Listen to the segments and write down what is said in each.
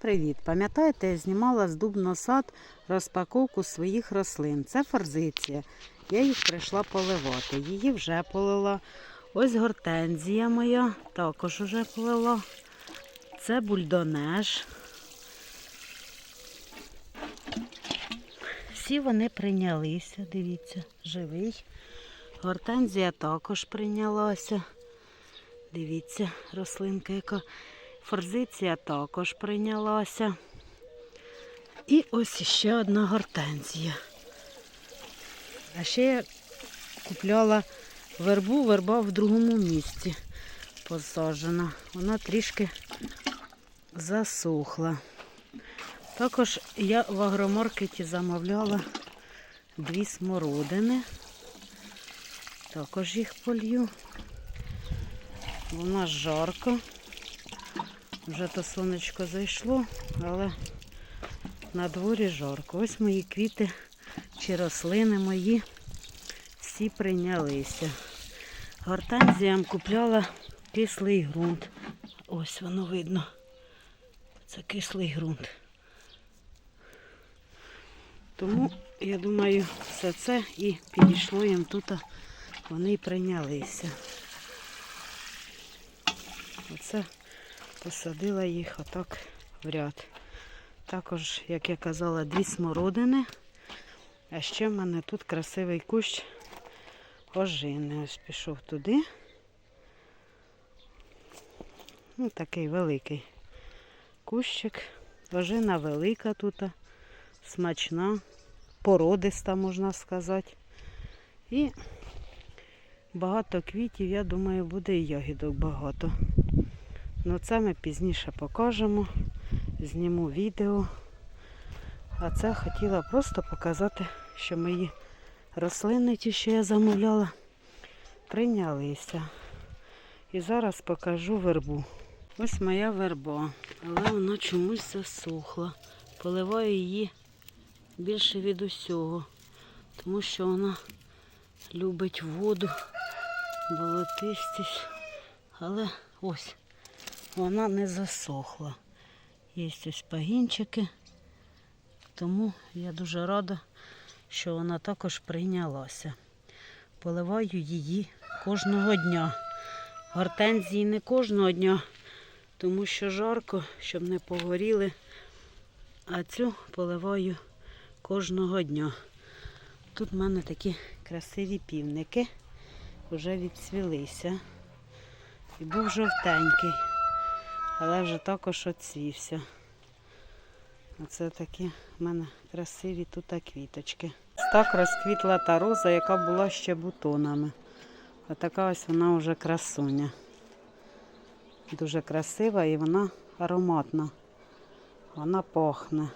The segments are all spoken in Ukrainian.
Привіт! Пам'ятаєте, я знімала з Дубно сад розпаковку своїх рослин. Це форзиція. Я їх прийшла поливати. Її вже полила. Ось гортензія моя, також вже полила. Це бульдонеж. Всі вони прийнялися, дивіться, живий. Гортензія також прийнялася. Дивіться, рослинка яка. Форзиція також прийнялася. І ось ще одна гортензія. А ще я купляла вербу, верба в другому місці посаджена. Вона трішки засохла. Також я в агромаркеті замовляла дві смородини. Також їх полью. Вона жарко. Вже то сонечко зайшло, але на дворі жарко. Ось мої квіти чи рослини мої всі прийнялися. Гортензіям купляла кислий ґрунт. Ось воно видно. Це кислий ґрунт. Тому, я думаю, все це і підійшло їм тут, вони й прийнялися. Оце посадила їх отак в ряд. Також, як я казала, дві смородини. А ще в мене тут красивий кущ ожини. Ось пішов туди. Ну, такий великий кущик. Ожина велика тут, смачна, породиста, можна сказати. І багато квітів, я думаю, буде і ягідок багато. Ну це ми пізніше покажемо, зніму відео. А це хотіла просто показати, що мої рослини, ті, що я замовляла, прийнялися. І зараз покажу вербу. Ось моя верба, але вона чомусь засохла. Поливаю її більше від усього, тому що вона любить воду, болотистість. Але ось вона не засохла. Є ось пагінчики, тому я дуже рада, що вона також прийнялася. Поливаю її кожного дня. Гортензії не кожного дня, тому що жарко, щоб не погоріли. А цю поливаю кожного дня. Тут в мене такі красиві півники вже відцвілися. І був жовтенький але вже також оцвівся. Оце такі в мене красиві тут квіточки. Так розквітла та роза, яка була ще бутонами. Отака ось вона вже красуня. Дуже красива і вона ароматна. Вона пахне.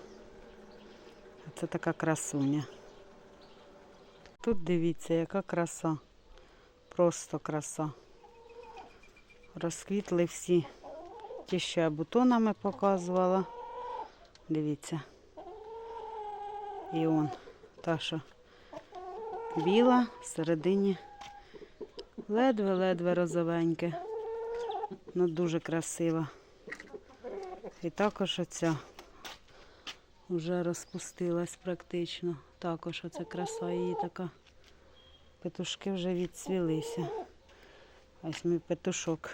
Це така красуня. Тут дивіться, яка краса. Просто краса. Розквітли всі Ті, я бутонами показувала. Дивіться. І он та, що біла, всередині ледве-ледве розовеньке. Ну дуже красива. І також оця вже розпустилась практично. Також оця краса її така. Петушки вже відцвілися. Ось мій петушок.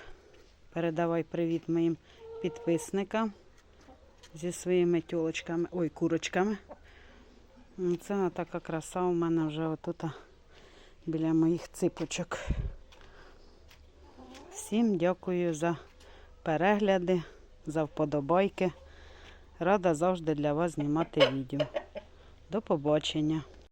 Передавай привіт моїм підписникам зі своїми тьолочками, ой, курочками. Це така краса у мене вже отут біля моїх ципочок. Всім дякую за перегляди, за вподобайки. Рада завжди для вас знімати відео. До побачення.